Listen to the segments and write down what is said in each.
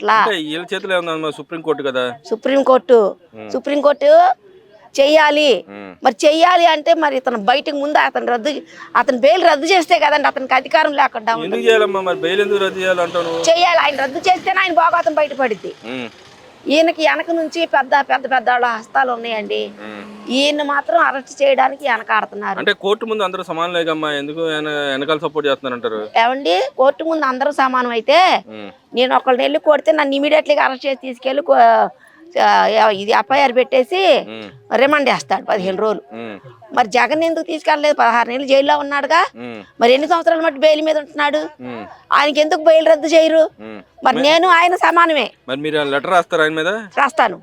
పట్ల అంటే వీళ్ళ చేతిలో ఏమన్నా సుప్రీంకోర్టు కదా? సుప్రీంకోర్టు సుప్రీంకోర్టు చెయ్యాలి. మరి చెయ్యాలి అంటే మరి ఇతను బయటకు ముందు అతను రద్దు అతను బెయిల్ రద్దు చేస్తే కదండి అతనికి అధికారం లేకుండా చెయ్యాలి. ఆయన రద్దు చేస్తేనే ఆయన భోగాతం బయటపడిద్ది. ఉమ్. ఈయనకి వెనక నుంచి పెద్ద పెద్ద పెద్ద వాళ్ళ హస్తాలు ఉన్నాయండి. ఈయన మాత్రం అరెస్ట్ చేయడానికి వెనకాడుతున్నారు అంటే కోర్టు ముందు అందరూ సమానలేగమ్మా ఎందుకు వెనకాల సపోర్ట్ చేస్తున్నారంటారు ఏమండి కోర్టు ముందు అందరూ సమానం అయితే. నేను ఒకళ్ళని వెళ్ళి కొడితే నన్ను ఇమీడియట్లీగా అరెస్ట్ చేసి తీసుకెళ్ళి ఇది ఎఫ్ఐఆర్ పెట్టేసి. రిమాండ్ వేస్తాడు పదిహేను రోజులు. మరి జగన్ ఎందుకు తీసుకెళ్ళలేదు పదహారు నెలలు జైల్లో ఉన్నాడుగా. మరి ఎన్ని సంవత్సరాల మట్టి బెయిల్ మీద ఉంటున్నాడు. ఆయనకి ఎందుకు బెయిల్ రద్దు చేయరు. మరి నేను ఆయన సమానమే మరి మీరు లెటర్ రాస్తారు ఆయన మీద రాస్తాను.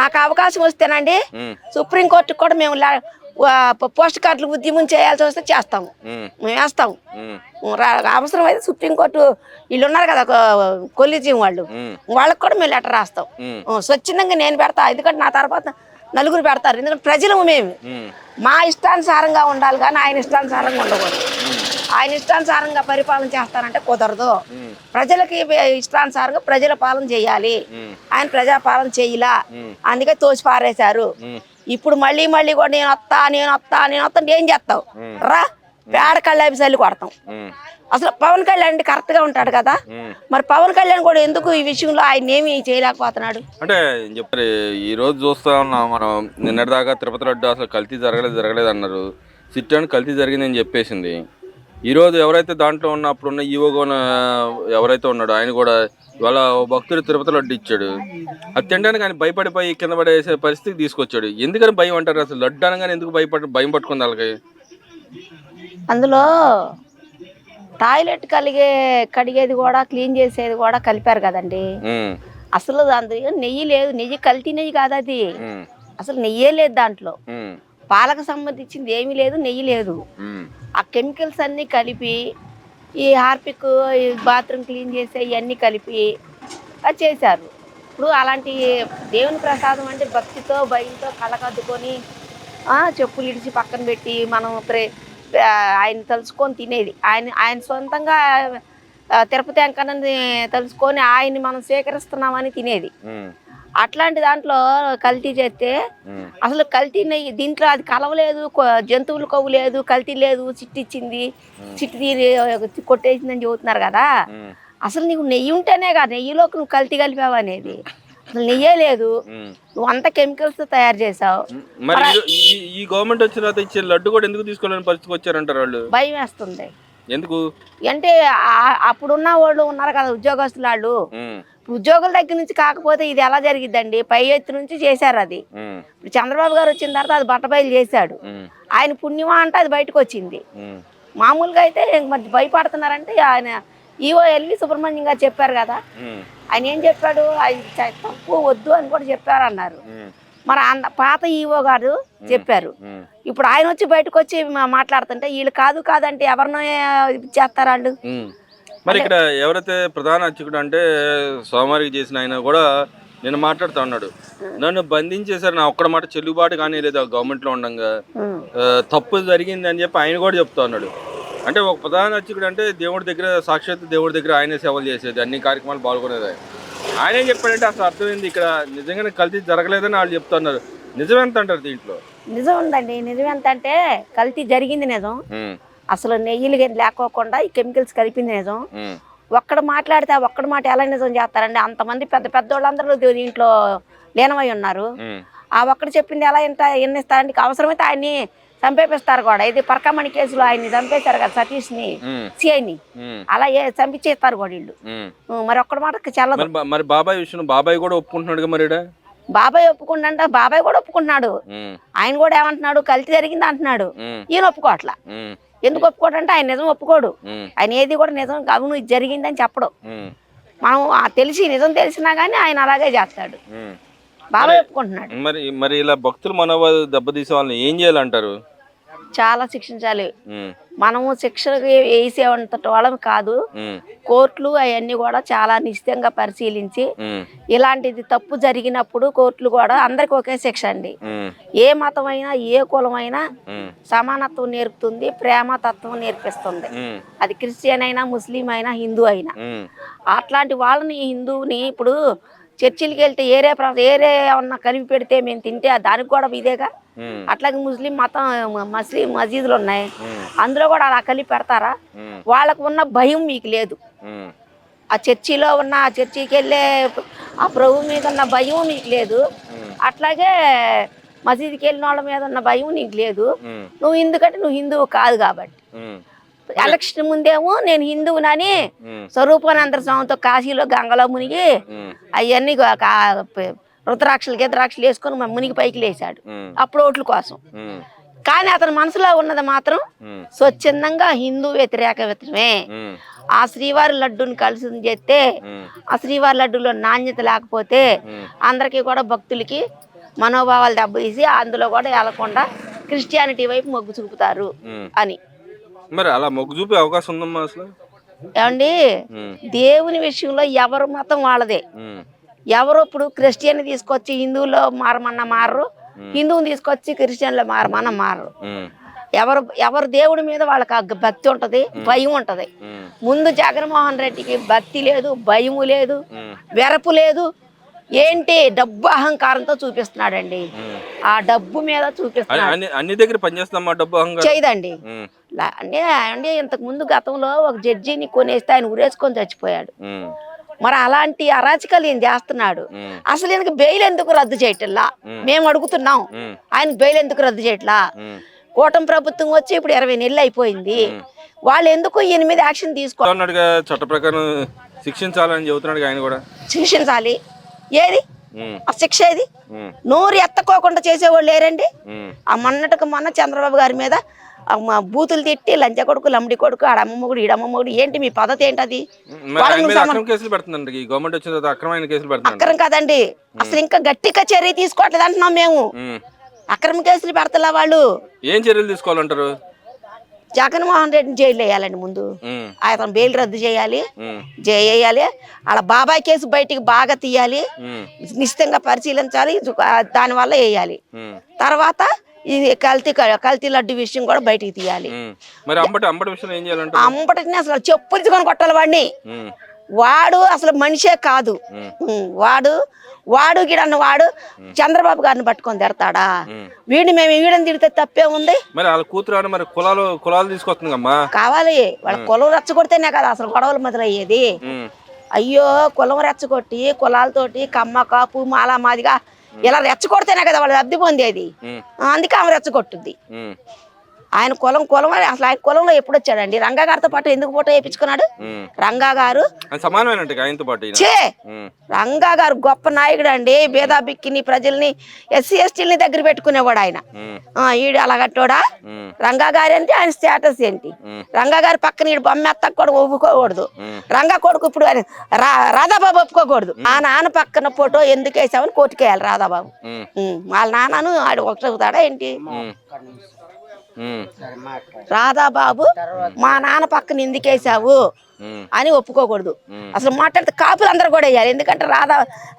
నాకు అవకాశం వస్తేనండి ఉమ్. సుప్రీంకోర్టుకు కూడా మేము పోస్ట్ కార్డులు ఉద్యమం చేయాల్సి వస్తే చేస్తాము. మేము వేస్తాము అవసరం అయితే సుప్రీంకోర్టు వీళ్ళు ఉన్నారు కదా కొల్లిజీం వాళ్ళు. వాళ్ళకి కూడా మేము లెటర్ రాస్తాం స్వచ్ఛందంగా నేను పెడతా ఎందుకంటే నా తర్వాత నలుగురు పెడతారు ఎందుకంటే ప్రజలు మేము. మా ఇష్టానుసారంగా ఉండాలి కానీ ఆయన ఇష్టానుసారంగా ఉండకూడదు ఆయన ఇష్టానుసారంగా పరిపాలన చేస్తానంటే కుదరదు. ప్రజలకి ఇష్టానుసారంగా ప్రజల పాలన చేయాలి. ఆయన ప్రజాపాలన చెయ్యలా ఉమ్. అందుకే తోసి పారేశారు. ఇప్పుడు మళ్ళీ మళ్ళీ కూడా నేను వస్తా నేను వస్తా నేను వస్తా ఏం చేస్తావు. రా పేడ కళ్ళాపి చల్లి కొడతాం. అసలు పవన్ కళ్యాణ్ అంటే కరెక్ట్గా ఉంటాడు కదా. మరి పవన్ కళ్యాణ్ కూడా ఎందుకు ఈ విషయంలో ఆయన ఏమి చేయలేకపోతున్నాడు? అంటే చెప్పారు ఈ రోజు చూస్తా ఉన్నాం మనం నిన్నటిదాకా తిరుపతి లడ్డు అసలు కల్తీ జరగలేదు జరగలేదు అన్నారు. సిట్ అని కల్తీ జరిగిందని చెప్పేసింది. ఈ రోజు ఎవరైతే దాంట్లో ఉన్న అప్పుడున్న ఎవరైతే ఉన్నాడో ఆయన కూడా ఇవాళ భక్తుడు తిరుపతి లడ్డు ఇచ్చాడు. అది తినడానికి ఆయన భయపడిపోయి కింద పడేసే పరిస్థితికి తీసుకొచ్చాడు. ఎందుకని భయం అంటారు? అసలు లడ్డు అనగానే ఎందుకు భయపడి భయం పట్టుకుంది వాళ్ళకి? అందులో టాయిలెట్ కలిగే కడిగేది కూడా క్లీన్ చేసేది కూడా కలిపారు కదండి. అసలు అందులో నెయ్యి లేదు. నెయ్యి కల్తీ నెయ్యి కాదు అది. అసలు నెయ్యే లేదు దాంట్లో. పాలకు సంబంధించింది ఏమీ లేదు నెయ్యి లేదు. ఆ కెమికల్స్ అన్నీ కలిపి ఈ హార్పిక్ ఈ బాత్రూమ్ క్లీన్ చేసే ఇవన్నీ కలిపి అది చేశారు. ఇప్పుడు అలాంటి దేవుని ప్రసాదం అంటే భక్తితో భయంతో కళ్ళకద్దుకొని ఆ, చెప్పులు ఇడిచి పక్కన పెట్టి మనం ప్రే ఆయన తలుచుకొని తినేది. ఆయన ఆయన సొంతంగా తిరుపతి వెంకన్నని తలుచుకొని ఆయన్ని మనం స్వీకరిస్తున్నామని తినేది. అట్లాంటి దాంట్లో కల్తీ చేస్తే అసలు కల్తీ నెయ్యి దీంట్లో అది కలవలేదు జంతువులు కొవ్వు లేదు కల్తీ లేదు చిట్టిచ్చింది చిట్టి తీరి కొట్టేసిందని చెబుతున్నారు కదా. అసలు నీకు నెయ్యి ఉంటేనే కదా నెయ్యిలోకి నువ్వు కల్తీ కలిపావు అనేది. అసలు నెయ్యే లేదు. నువ్వు అంత కెమికల్స్ తయారు చేసావు. మరి ఈ- గవర్నమెంట్ వచ్చిన తర్వాత ఇచ్చే లడ్డు కూడా ఎందుకు తీసుకోలేని పరిస్థితికి వచ్చారంటారు వాళ్ళు? భయం వేస్తుంది. ఎందుకు? అంటే ఆ- అప్పుడున్న వాళ్ళు ఉన్నారు కదా ఉద్యోగస్తులు వాళ్ళు. ఉమ్, ఉద్యోగుల దగ్గర నుంచి కాకపోతే ఇది ఎలా జరిగిద్దండి? పై ఎత్తు నుంచి చేశారు అది. ఉమ్, ఇప్పుడు చంద్రబాబు గారు వచ్చిన తర్వాత అది బట్టబయలు చేశాడు. ఉమ్, ఆయన పుణ్యమా అంటే అది బయటకు వచ్చింది. ఉమ్, మామూలుగా అయితే మరి భయపడుతున్నారంటే ఆయన ఈవో ఎల్వి సుబ్రహ్మణ్యం గారు చెప్పారు కదా. ఆయన ఏం చెప్పాడు? తప్పు వద్దు అని కూడా చెప్పారు అన్నారు మరి అన్న పాత ఈవో గారు చెప్పారు. ఇప్పుడు ఆయన వచ్చి బయటకు వచ్చి మాట్లాడుతుంటే వీళ్ళు కాదు కాదంటే ఎవరినో చేస్తారు వాళ్ళు. మరి ఇక్కడ ఎవరైతే ప్రధాన అర్చకుడు అంటే సోమవారికి చేసిన ఆయన కూడా నేను మాట్లాడుతూ ఉన్నాడు. నన్ను బంధించేశారు నా ఒక్కడ మాట చెల్లుబాటు కానీ లేదు గవర్నమెంట్లో ఉండగా. తప్పు జరిగింది అని చెప్పి ఆయన కూడా చెప్తా ఉన్నాడు. అంటే ఒక ప్రధాన అర్చకుడు అంటే దేవుడి దగ్గర సాక్షాత్ దేవుడి దగ్గర ఆయనే సేవలు చేసేది అన్ని కార్యక్రమాలు పాల్గొనేది ఆయన. ఏం చెప్పాడంటే అసలు అర్థమైంది ఇక్కడ నిజంగానే కల్తీ జరగలేదని వాళ్ళు చెప్తున్నారు. నిజం ఎంత అంటారు దీంట్లో? నిజం ఉందండి. నిజం ఎంత అంటే కల్తీ జరిగింది నిజం. అసలు నెయ్యిలు లేకోకుండా ఈ కెమికల్స్ కలిపింది నిజం. ఒక్కడ మాట్లాడితే ఒక్కడి మాట ఎలా నిజం చేస్తారండి? అంతమంది పెద్ద పెద్ద వాళ్ళందరూ దీంట్లో లీనమై ఉన్నారు. ఆ ఒక్కడు చెప్పింది ఎలా ఎంత ఎన్నిస్తారంటే ఇక అవసరమైతే ఆయన్ని చంపేపిస్తారు కూడా. ఇది పరకమణి కేసులో ఆయన్ని చంపేశారు కదా సతీష్ని ఉమ్, సిఐని. అలా ఏ చంపించేస్తారు కూడా వీళ్ళు. మరి ఒక్కడి మాట చెల్లదు. మరి బాబాయ్ విషయం బాబాయ్ కూడా ఒప్పుకుంటున్నాడుగా మరి? బాబాయ్ ఒప్పుకుంటా బాబాయ్ కూడా ఒప్పుకుంటున్నాడు. ఆయన కూడా ఏమంటున్నాడు కల్తీ జరిగింది అంటున్నాడు. ఈయన ఒప్పుకోవట్లా. ఎందుకు ఒప్పుకోడంటే ఆయన నిజం ఒప్పుకోడు. ఆయన ఏది కూడా నిజం అవును ఇది జరిగిందని చెప్పడు. మనం ఆ తెలిసి నిజం తెలిసినా కానీ ఆయన అలాగే చేస్తాడు. బాబాయ్ ఒప్పుకుంటున్నాడు. మరి మరి ఇలా భక్తులు మనోభావాలు దెబ్బతీసే వాళ్ళని ఏం చేయాలంటారు? చాలా శిక్షించాలి. మనము శిక్షణకి వేసేంత వాళ్ళం కాదు. కోర్టులు అవన్నీ కూడా చాలా నిశ్చితంగా పరిశీలించి ఇలాంటిది తప్పు జరిగినప్పుడు కోర్టులు కూడా అందరికి ఒకే శిక్ష అండి. ఏ మతమైనా ఏ కులమైనా సమానత్వం నేర్పుతుంది ప్రేమ తత్వం నేర్పిస్తుంది అది క్రిస్టియన్ అయినా ముస్లిం అయినా హిందూ అయినా. అట్లాంటి వాళ్ళని హిందువుని ఇప్పుడు చర్చిలకి వెళ్తే ఏరే ప్ర- ఏరే ఏమన్నా కలిపి పెడితే మేము తింటే దానికి కూడా ఇదేగా? అట్లాగే ముస్లిం మతం ముస్లిం మసీదులు ఉన్నాయి. అందులో కూడా అలా కలిపి పెడతారా? వాళ్ళకు ఉన్న భయం మీకు లేదు. ఆ చర్చిలో ఉన్న ఆ చర్చికి వెళ్ళే ఆ ప్రభు మీద ఉన్న భయం మీకు లేదు. అట్లాగే మసీదుకి వెళ్ళిన వాళ్ళ మీద ఉన్న భయం నీకు లేదు. నువ్వు ఎందుకంటే నువ్వు హిందువు కాదు కాబట్టి. ఎలక్షన్ ముందేమో నేను హిందువునని స్వరూపానంద స్వామితో కాశీలో గంగలో మునిగి అవన్నీ రుద్రాక్షలు గిద్రాక్షలు వేసుకొని మా మునిగి పైకి లేచాడు. అప్పుడు ఓట్ల కోసం. కానీ అతని మనసులో ఉన్నది మాత్రం స్వచ్ఛందంగా హిందూ వ్యతిరేక వ్యతిరేకమే. ఉమ్, ఆ శ్రీవారి లడ్డుని కలిసి చేస్తే ఆ శ్రీవారి లడ్డులో నాణ్యత లేకపోతే అందరికీ కూడా భక్తులకి మనోభావాలు దెబ్బతీసి అందులో కూడా వెళ్ళకుండా క్రిస్టియానిటీ వైపు మొగ్గు చూపుతారు. అని. మరి అలా మొగ్గు చూపే అవకాశం ఉందమ్మా అసలు? ఏమండి? దేవుని విషయంలో ఎవరు మతం వాళ్ళదే. ఎవరు ఇప్పుడు క్రిస్టియన్ తీసుకొచ్చి హిందువులో మారమన్న మారరు. హిందువుని తీసుకొచ్చి క్రిస్టియన్లో మారమన్న మారరు. ఎవరు ఎవరు దేవుడి మీద వాళ్ళకి ఆ భక్తి ఉంటది భయం ఉంటది. ముందు జగన్మోహన్ రెడ్డికి భక్తి లేదు భయము లేదు వెరపు లేదు. ఏంటి? డబ్బు అహంకారంతో చూపిస్తున్నాడండి. ఆ డబ్బు మీద చూపిస్తున్నాడు. అన్ని అన్ని దగ్గర పనిచేస్తామా డబ్బు అహంగా చేయదండి. అంటే అంటే ఇంతకు ముందు గతంలో ఒక జడ్జిని కొనేస్తే ఆయన ఉరేసుకొని చచ్చిపోయాడు. మరి అలాంటి అరాచకాలు ఈయన చేస్తున్నాడు. అసలు ఈయనకి బెయిల్ ఎందుకు రద్దు చేయటంలా? మేము. అడుగుతున్నాం. ఆయన బెయిల్ ఎందుకు రద్దు చేయట్లా. కూటమి ప్రభుత్వం వచ్చి ఇప్పుడు ఇరవై నెలలు అయిపోయింది. వాళ్ళు ఎందుకు ఈయన మీద యాక్షన్ తీసుకో అన్నట్టుగా చట్ట ప్రకారం శిక్షించాలని చెబుతున్నాడు ఆయన కూడా. శిక్షించాలి. ఏది? ఆ శిక్ష ఏది? నోరు ఎత్తకోకుండా చేసేవాళ్ళు లేరండి. ఆ మొన్నటికి మొన్న చంద్రబాబు గారి మీద మా బూతులు తిట్టి లంచ కొడుకు లంబడి కొడుకు ఆడమ్మ మొగుడు ఈడమ్మ మొగుడు ఏంటి మీ పద్ధతి ఏంటది? ఆయన అక్రమ కదండి. అసలు ఇంకా గట్టిగా చర్య తీసుకోవట్లేదు అంటున్నాం మేము. అక్రమ కేసులు పెడతలా వాళ్ళు? ఏం చర్యలు తీసుకోవాలంటారు? జగన్మోహన్ రెడ్డిని జైలు వేయాలండి ముందు. అతను బెయిల్ రద్దు చేయాలి. ఉమ్, చేయాలి వాళ్ళ బాబాయ్ కేసు బయటికి బాగా తీయాలి. నిశ్చితంగా పరిశీలించాలి. దానివల్ల వేయాలి. తర్వాత ఇది కల్తీ కల్తీ లడ్డు విషయం కూడా బయటికి తీయాలి. మరి అంబటి ఏం అంబటిని అసలు చెప్పులుచుకొని కొట్టాలి వాడిని. వాడు అసలు మనిషే కాదు. వాడు వాడు గిడన్న వాడు చంద్రబాబు గారిని పట్టుకొని తిడతాడా. వీడిని మేము వీడని తిడితే తప్పే ఉంది? మరి వాళ్ళ కూతురు మరి కులాలు కులాలు తీసుకొస్తుందమ్మా? కావాలి. వాళ్ళ కులం రెచ్చగొడితేనే కదా అసలు గొడవలు మొదలయ్యేది. అయ్యో కులం రెచ్చగొట్టి కులాలతోటి కమ్మ కాపు మాలా మాదిగా ఇలా రెచ్చగొడితేనే కదా వాళ్ళు లబ్ధి పొందేది. అందుకే ఆమె రెచ్చగొట్టుద్ది. ఆయన కులం కులం అని అసలు ఆయన కులంలో ఎప్పుడు వచ్చాడండి? రంగా గారితో పాటు ఎందుకు ఫోటో వేయించుకున్నాడు. రంగా గారు. చే రంగా గారు గొప్ప నాయకుడు అండి. బేదా బిక్కిని ప్రజల్ని ఎస్సీ ఎస్టీలని దగ్గర పెట్టుకునేవాడు ఆయన. ఈడు అలాగట్టోడా రంగా గారి అంటే ఆయన స్టేటస్ ఏంటి. రంగా గారి పక్కన ఈడు బొమ్మ ఎత్తకు కూడా ఒప్పుకోకూడదు. రంగా కొడుకు ఇప్పుడు రాధాబాబు ఒప్పుకోకూడదు. ఆ నాన్న పక్కన ఫోటో ఎందుకు వేసామని కోర్టుకేయాలి రాధాబాబు. వాళ్ళ నాన్నను ఆడు ఒకటి ఏంటి? రాధాబాబు మా నాన్న పక్కన ఎందుకు వేసావు ఉమ్, అని ఒప్పుకోకూడదు. అసలు మాట్లాడితే కాపులు అందరూ కూడా వేయాలి. ఎందుకంటే రాధా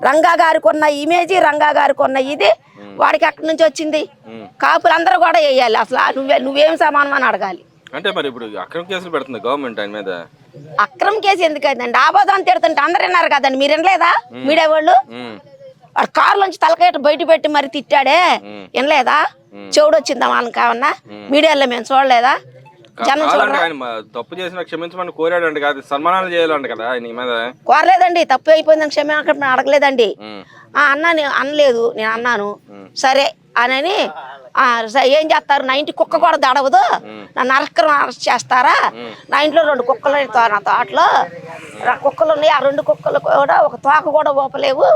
రంగా గారికి ఉన్న ఇమేజ్ రంగా గారికి ఉన్న ఇది వాడికి ఎక్కడి నుంచి వచ్చింది. కాపులు అందరూ కూడా వేయాలి. అసలు నువ్వే నువ్వేం సమానం అని అడగాలి. అంటే మరి ఇప్పుడు అక్రమ కేసులు పెడుతుంది గవర్నమెంట్ ఆయన మీద. అక్రమ కేసు ఎందుకు అయిందండి ఆబోదాన్ని తిడుతుంటే అందరు విన్నారు కదండి. మీరు వినలేదా? మీడియా వాళ్ళు? వాడు కారులోంచి తలకాయ బయట పెట్టి మరి తిట్టాడే. వినలేదా? చెవుడు వచ్చిందా వాళ్ళకి కావన్నా? మీడియాలో మేము చూడలేదా? జనం చూడరా? ఆయన మ- తప్పు చేసిన క్షమించమని కోరాడండి కాదు సన్మానాలు చేయాలంట కదా ఆయన మీద. కోరలేదండి తప్పు అయిపోయిందని క్షమాపణ అడగలేదండి. ఉమ్, ఆ అన్న నేను అనలేదు నేను అన్నాను. సరే అనని ఏం చేస్తారు? నా ఇంటి కుక్క కూడా దడవదు. నన్ను అరస్కరం అరెస్ట్ చేస్తారా? నా ఇంట్లో రెండు కుక్కలు నా తోటలో. కుక్కలు ఉన్నాయి. ఆ రెండు కుక్కలు కూడా ఒక తోక కూడా ఊపలేవు.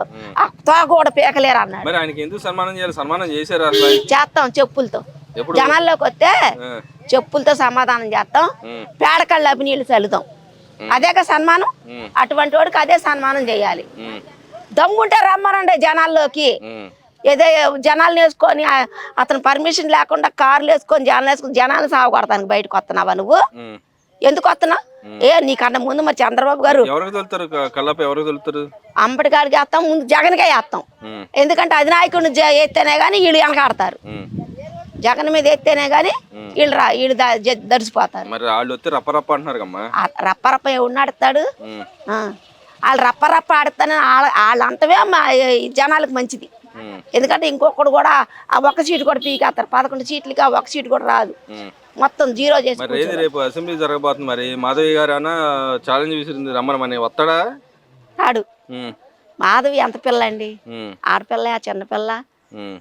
ఆ తోక కూడా పీకలేరు అన్నాడు. మరి ఆయనకి ఎందుకు సన్మానం చేయాలి? సన్మానం చేశారు అసలు చేస్తాం చెప్పులతో. జనాల్లోకి వస్తే చెప్పులతో సమాధానం చేస్తాం. పేడకళ్ళు అవి నీళ్ళు చల్లుతాం. అదేగా సన్మానం? అటువంటి వాడికి అదే సన్మానం చేయాలి. దమ్ముంటే రమ్మనండి జనాల్లోకి. ఏదో జనాలు వేసుకొని అతను పర్మిషన్ లేకుండా కార్లు వేసుకొని జనాలు వేసుకొని జనాలు సాగొడతానికి బయటకు వస్తున్నావా నువ్వు. ఎందుకు వస్తున్నావు? ఏ నీకన్నా ముందు మరి చంద్రబాబు గారు ఎవరికి తొలుతారు? క- కల్లప్ప ఎవరికి తొలుతారు? అంబటికాడికి వేస్తాం ముందు జగన్కే వేస్తాం. ఎందుకంటే అధినాయకుడిని ఎత్తేనే కానీ వీళ్ళు వెనకాడతారు. జగన్ మీద ఎత్తేనే కానీ వీళ్ళు రా వీళ్ళు ద- జ- దడిసిపోతారు మరి వాళ్ళు వస్తే రప్ప రప్ప అంటున్నారు రప్పరప్ప. వాళ్ళు రప్పరప్ప ఆడుతానే వాళ్ళ వాళ్ళంతవే జనాలకు మంచిది. ఎందుకంటే ఇంకొకడు కూడా ఆ ఒక్క సీటు కూడా పీకేస్తారు పదకొండు సీట్లకి ఆ ఒక్క సీటు కూడా రాదు. మొత్తం జీరో చేసి రేపు అసెంబ్లీ జరగబోతుంది మరి మాధవి గారు అన్న ఛాలెంజ్ విసిరింది రమ్మని వస్తాడా రాడు. మాధవి ఎంత పిల్ల అండి. ఆడపిల్ల ఆ చిన్నపిల్ల.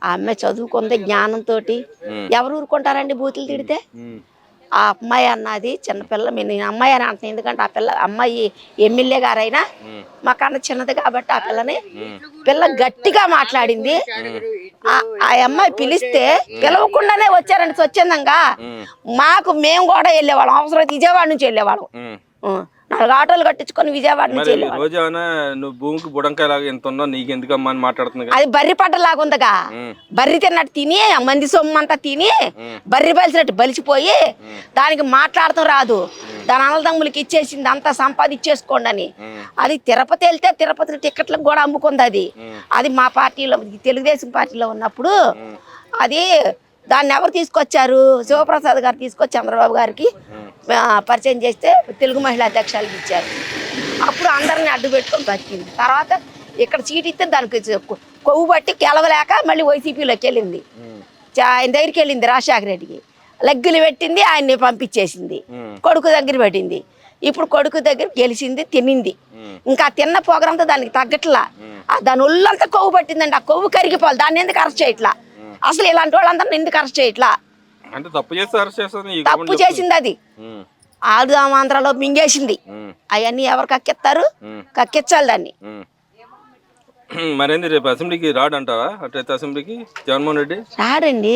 ఆ అమ్మాయి చదువుకుంది జ్ఞానంతో. ఎవరు ఊరుకుంటారండి బూతులు తిడితే. ఆ అమ్మాయి అన్నది చిన్నపిల్ల మీ- నేను అమ్మాయి అని అంటున్నాను ఎందుకంటే ఆ పిల్ల అమ్మాయి ఎమ్మెల్యే గారైనా ఉమ్. మాకన్నా చిన్నది కాబట్టి ఆ పిల్లని పిల్ల గట్టిగా మాట్లాడింది. ఆ- అమ్మాయి పిలిస్తే పిలవకుండానే వచ్చారండి స్వచ్ఛందంగా. మాకు మేము కూడా వెళ్ళేవాళ్ళం. అవసరం విజయవాడ నుంచి వెళ్ళేవాళ్ళం. నాలుగు ఆటోలు కట్టించుకొని విజయవాడ నుంచి రోజు ఏమైనా నువ్వు భూమికి బుడంకాయ లాగా ఎంత ఉందో నీకు ఎందుకమ్మా అని మాట్లాడుతుంది అది బర్రి పట్టలాగా ఉందిగా. బర్రి తిన్నట్టు తిని మంది సొమ్ము అంతా తిని బర్రి బలిసినట్టు బలిసిపోయి దానికి మాట్లాడటం రాదు. దాని అన్నదమ్ములకి ఇచ్చేసింది అంతా సంపాదించేసుకోండి అని. అది తిరుపతి వెళ్తే తిరుపతి టికెట్లకు కూడా అమ్ముకుంది అది. అది మా పార్టీలో తెలుగుదేశం పార్టీలో ఉన్నప్పుడు అది దాన్ని ఎవరు తీసుకొచ్చారు? శివప్రసాద్ గారు తీసుకొచ్చి చంద్రబాబు గారికి. పరిచయం చేస్తే తెలుగు మహిళా అధ్యక్షాలకు ఇచ్చారు. అప్పుడు అందరిని అడ్డు పెట్టుకొని బతికింది. తర్వాత ఇక్కడ సీట్ ఇస్తే దానికి కొవ్వు బట్టి గెలవలేక మళ్ళీ వైసీపీలోకి వెళ్ళింది. ఆయన దగ్గరికి వెళ్ళింది రాజశేఖర రెడ్డికి. లెగ్గులు పెట్టింది ఆయన్ని పంపించేసింది. కొడుకు దగ్గర పెట్టింది ఇప్పుడు కొడుకు దగ్గర గెలిచింది తినింది. ఇంకా తిన్న పోగరంతా దానికి తగ్గట్లా. ఆ దాని ఒళ్ళంతా కొవ్వు పట్టిందండి. ఆ కొవ్వు కరిగిపోవాలి. దాన్ని ఎందుకు అరెస్ట్ చేయట్లా? అసలు ఇలాంటి వాళ్ళందరిని ఎందుకు అరెస్ట్ చేయట్లా? అంటే తప్పు అరెస్ట్ చేస్తుంది చేసింది అది. ఉమ్. ఆడుదాం ఆంధ్రాలో మింగేసింది. అవన్నీ ఎవరు కక్కెత్తారు ఉమ్. కక్కెచ్చాలి దాన్ని. మరేంది రేపు అసెంబ్లీకి రాడంటావా? అట్లయితే అసెంబ్లీకి? జగన్మోహన్ రెడ్డి? రాడండి.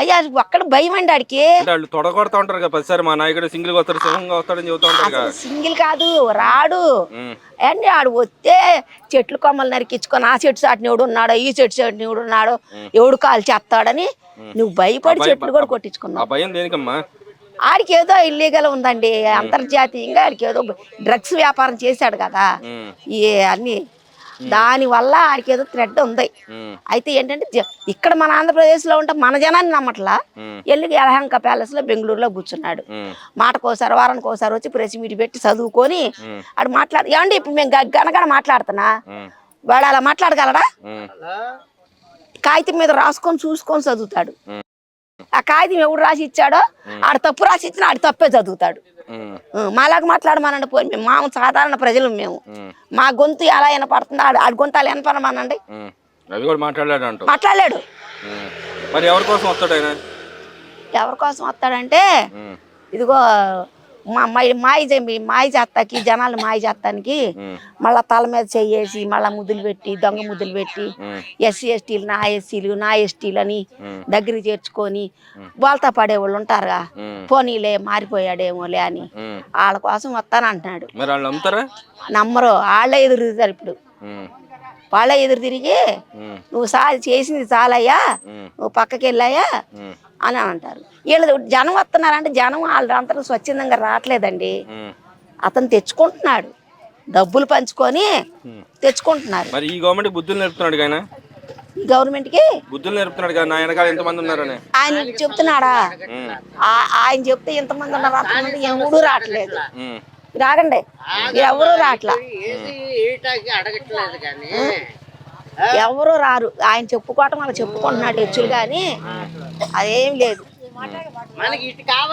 అయ్యా ఒక్కడ భయం అండి ఆడికి. వాళ్ళు తొడగొడతా ఉంటారు కదా ప్రతిసారి. మా నాయకుడు సింగిల్ వస్తాడు సింహంగా వస్తాడని చెబుతా ఉంటారు సింగిల్ కాదు రాడు. అండి ఆడు వస్తే చెట్లు కొమ్మలు నరికించుకొని ఆ చెట్టు చాటుని ఎవడు ఉన్నాడో ఈ చెట్టు చాటుని ఎవడు ఉన్నాడో ఎవడు కాలు చేస్తాడని నువ్వు భయపడి చెట్లు కూడా కొట్టించుకున్నావు. ఆ భయం దేనికమ్మా? ఆడికి ఏదో ఇల్లీగల్ ఉందండి అంతర్జాతీయంగా ఆడికి ఏదో డ్రగ్స్ వ్యాపారం చేశాడు కదా. ఈ అన్ని దాని వల్ల ఆడికి ఏదో థ్రెడ్ ఉంది. అయితే ఏంటంటే ఇక్కడ మన ఆంధ్రప్రదేశ్లో ఉంటే మన జనాన్ని నమ్మట్లా. వెళ్ళి యలహంక ప్యాలెస్లో బెంగళూరులో కూర్చున్నాడు. మాటకోసారి వారానికి ఒకసారి వచ్చి ప్రెస్ మీట్ పెట్టి చదువుకొని. ఆడు మాట్లాడు ఏమండి ఇప్పుడు మేము గనగన మాట్లాడుతున్నా. వాడు అలా మాట్లాడగలడా. కాగితం మీద రాసుకొని చూసుకొని చదువుతాడు. ఆ కాగితం ఎవడు రాసి ఇచ్చాడో ఆడు తప్పు రాసి ఇచ్చినా ఆడు తప్పే చదువుతాడు. మాలాగా మాట్లాడమనండి పోయి మేము. మాము సాధారణ ప్రజలు మేము. మా గొంతు ఎలా వినపడుతుందో ఆడు ఆడి గొంతు అలా వినపడమనండి. అవి కూడా మాట్లాడాడు మాట్లాడలేడు. ఉమ్. మరి ఎవరి కోసం వస్తాడు ఆయన? ఎవరి కోసం వస్తాడంటే. ఇదిగో మా మై- మాయ చెంపి మాయ చేస్తాకి జనాలు మాయ చేస్తానికి. మళ్ళా తల మీద చెయ్యేసి మళ్ళా ముద్దులు పెట్టి దొంగ ముద్దులు పెట్టి. ఎస్సీ ఎస్టీలు నా ఎస్సీలు నా ఎస్టీలు అని ఉమ్. దగ్గరికి చేర్చుకొని బోల్తా పడేవాళ్ళు ఉంటారుగా. పోనీలే మారిపోయాడేమోలే అని. వాళ్ళ కోసం వస్తానంటున్నాడు నమ్మరు వాళ్ళే ఎదురు ఇప్పుడు. వాళ్ళే ఎదురు తిరిగి. నువ్వు సా చేసింది చాలయ్యా. నువ్వు పక్కకి వెళ్ళాయా. అని అంటారు. వీళ్ళు జనం వస్తున్నారంటే జనం వాళ్ళందరూ స్వచ్ఛందంగా రావట్లేదండి. అతను తెచ్చుకుంటున్నాడు. డబ్బులు పంచుకొని. తెచ్చుకుంటున్నారు. మరి ఈ గవర్నమెంట్ బుద్ధులు నేర్పుతున్నాడు ఆయన? ఈ గవర్నమెంట్కి? బుద్ధులు నేర్పుతున్నాడు కదా నా వెనకాల ఎంతమంది ఉన్నారని. ఆయన చెప్తున్నాడా? ఆయన చెప్తే ఎంతమంది ఉన్నారు ఎవడు రావట్లేదు. రాగండి. ఎవరు అడగట్లేదు కానీ. ఎవరు రారు. ఆయన చెప్పుకోవటం అలా చెప్పుకుంటున్నాడు హెచ్చులు కానీ అదేం లేదు. మనకి ఇటు కావాలి